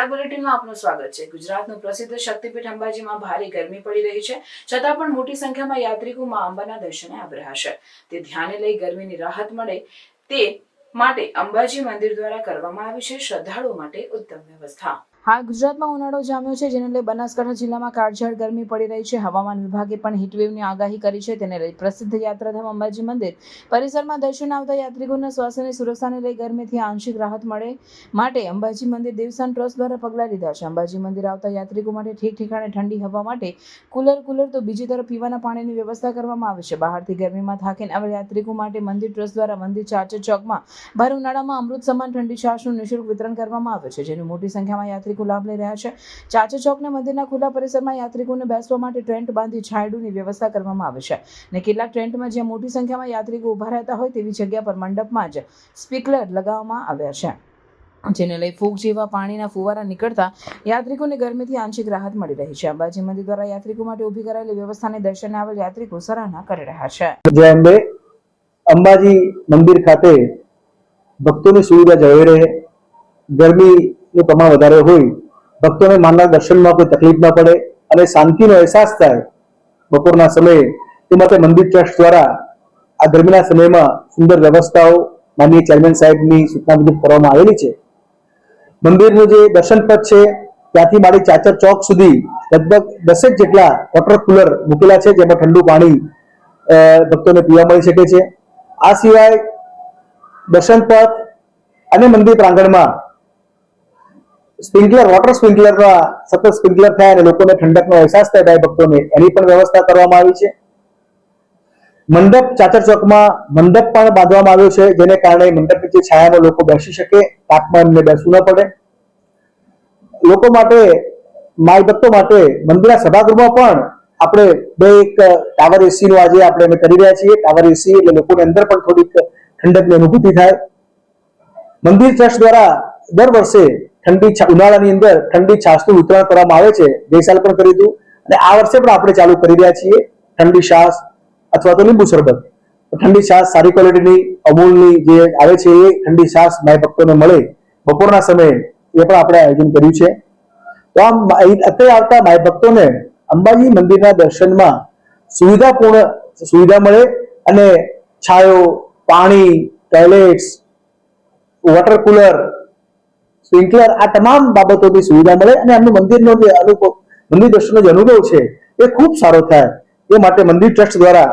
Star બુલેટિનમાં આપનું સ્વાગત છે. ગુજરાતનું પ્રસિદ્ધ શક્તિપીઠ અંબાજીમાં ભારે ગરમી પડી રહી છે. છતાં પણ મોટી સંખ્યામાં યાત્રિકો માં અંબાના દર્શને આવી રહ્યા તે ધ્યાને લઈ ગરમીની રાહત મળે તે માટે અંબાજી મંદિર દ્વારા કરવામાં આવી છે. શ્રદ્ધાળુઓ માટે ઉત્તમ વ્યવસ્થા. હાલ ગુજરાતમાં ઉનાળો જામ્યો છે, જેને લઈ બનાસકાંઠા જિલ્લામાં કાળઝાળ ગરમી પડી રહી છે. હવામાન વિભાગે પણ હીટવેવની આગાહી કરી છે. તેને લઈ પ્રસિદ્ધ યાત્રાધામ અંબાજી મંદિર પરિસરમાં દર્શન આવતા યાત્રિકોના સ્વાસ્થ્યની સુરક્ષાને લઈ ગરમીથી આંશિક રાહત મળે માટે અંબાજી મંદિર દેવસાન ટ્રસ્ટ દ્વારા પગલાં લીધા છે. અંબાજી મંદિર આવતા યાત્રિકો માટે ઠીક ઠેકાણે ઠંડી હવા માટે કુલર કુલર તો બીજી તરફ પીવાના પાણીની વ્યવસ્થા કરવામાં આવી છે. બહારથી ગરમીમાં થાકીને આવેલ યાત્રિકો માટે મંદિર ટ્રસ્ટ દ્વારા મંદિર ચાચર ચોકમાં ભર ઉનાળામાં અમૃત સમાન ઠંડી છાશનું નિઃશુલ્ક વિતરણ કરવામાં આવે છે, જેની મોટી સંખ્યામાં યાત્રિકો લાભ લઈ રહ્યા છે. ચાચર ચોકના મંદિરના ખુલ્લા પરિસરમાં યાત્રિકોને બેસવા માટે ટેન્ટ બાંધી છાંયડુની વ્યવસ્થા કરવામાં આવે છે અને કેટલાક ટેન્ટમાં જ્યાં મોટી સંખ્યામાં યાત્રિકો ઊભા રહેતા હોય તેવી જગ્યા પર મંડપમાં જ સ્પીકલર લગાવવામાં આવ્યા છે. જેને લઈ ફૂગ જેવા પાણીના ફુવારા નીકળતા યાત્રિકોને ગરમીથી આંશિક રાહત મળી રહી છે. અંબાજી મંદિર દ્વારા યાત્રિકો માટે ઊભી કરાયેલી વ્યવસ્થાને દર્શને આવેલ યાત્રિકો સરાહના કરી રહ્યા છે. જય અંબે અંબાજી મંદિર ખાતે ભક્તોની સુવિધા જળવાઈ રહે ગરમીનું પ્રમાણ વધારે હોય, ભક્તોને માનના દર્શનમાં કોઈ તકલીફ ના પડે અને શાંતિનો અહેસાસ થાય, બપોરના સમયે તે માટે મંદિર ટ્રસ્ટ દ્વારા આ ગરમીના સમયમાં સુંદર વ્યવસ્થાઓ માનનીય ચેરમેન સાહેબની સૂચના મુજબ કરવામાં આવેલી છે. મંદિરનું જે દર્શન પથ છે, ત્યાંથી મારી ચાચર ચોક સુધી લગભગ દસેક જેટલા વોટર કુલર મૂકેલા છે, જેમાં ઠંડુ પાણી ભક્તોને પીવા મળી શકે છે. આ સિવાય દર્શન પથ અને મંદિર પ્રાંગણમાં સ્પ્રિંકલર વોટર સ્પ્રિંકલર સતત સ્પ્રિંકલર થાય અને લોકોને ઠંડકનો અહેસાસ થાય ભાઈ ભક્તોને, એની પણ વ્યવસ્થા કરવામાં આવી છે. મંડપ, ચાચર ચોકમાં મંડપ પણ બાંધવામાં આવ્યો છે, જેને કારણે મંડપ નીચે છાયામાં લોકો બેસી શકે તાપમાં બેસવું ન પડે. લોકો માટે માય ભક્તો માટે મંદિરના સભાગૃહમાં પણ આપણે બે એક ટાવર એસી આજે આપણે અમે કરી રહ્યા છીએ. ટાવર એસી એટલે લોકોની અંદર પણ થોડીક ઠંડકની અનુભૂતિ થાય. મંદિર ટ્રસ્ટ દ્વારા દર વર્ષે ઠંડી ઉનાળાની અંદર ઠંડી છાશનું વિતરણ કરવામાં આવે છે ગઈ સાલ પણ કર્યું હતું અને આ વર્ષે પણ આપણે ચાલુ કરી રહ્યા છીએ ઠંડી છાસ અથવા તો લીંબુ શરબત. ઠંડી છાસ સારી ક્વોલિટીની, અમૂલની જે આવે છે એ ઠંડી છાસ માય ભક્તોને મળે. બપોરના સમયે એ પણ આપણે આયોજન કર્યું છે. તો આમ અત્યારે આવતા માય ભક્તોને અંબાજી મંદિરના દર્શનમાં સુવિધાપૂર્ણ સુવિધા મળે અને છાયો, પાણી ટોયલેટ્સ વોટર કુલર સ્પ્રિંકલર આ તમામ બાબતોની સુવિધા મળે અને એમનું મંદિરનો જે અનુભવ, મંદિર દર્શનનો જે અનુભવ છે, એ ખૂબ સારો થાય. એ માટે મંદિર ટ્રસ્ટ દ્વારા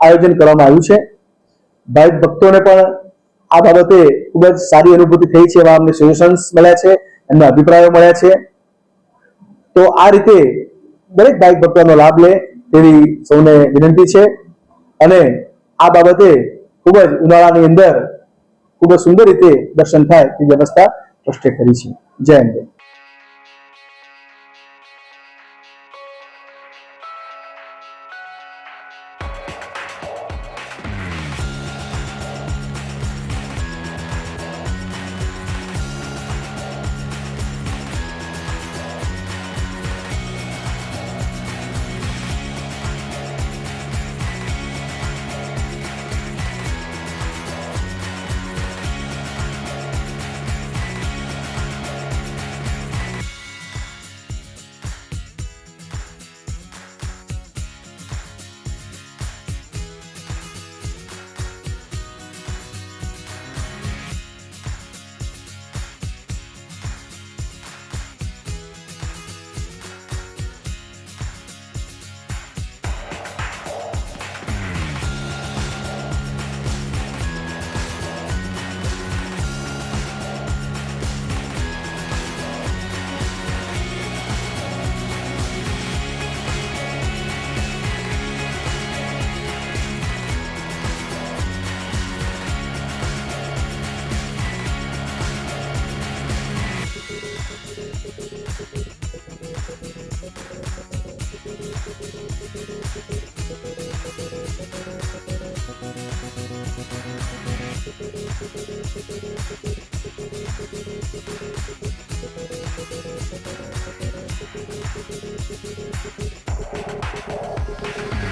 આયોજન કરવામાં આવ્યું છે. ભાઈ ભક્તોને પણ આ બાબતે ખૂબ જ સારી અનુભૂતિ થઈ છે એવા અમને સોલ્યુશન્સ મળ્યા છે, એમના અભિપ્રાયો મળ્યા છે. તો આ રીતે દરેક ભાઈ ભક્તોનો લાભ લે તેવી સૌને વિનંતી છે. અને આ બાબતે ખૂબ જ ઉનાળાની અંદર ખૂબ જ સુંદર રીતે દર્શન થાય તેવી વ્યવસ્થા ટ્રસ્ટે કરી છે. જય અંબે. thank you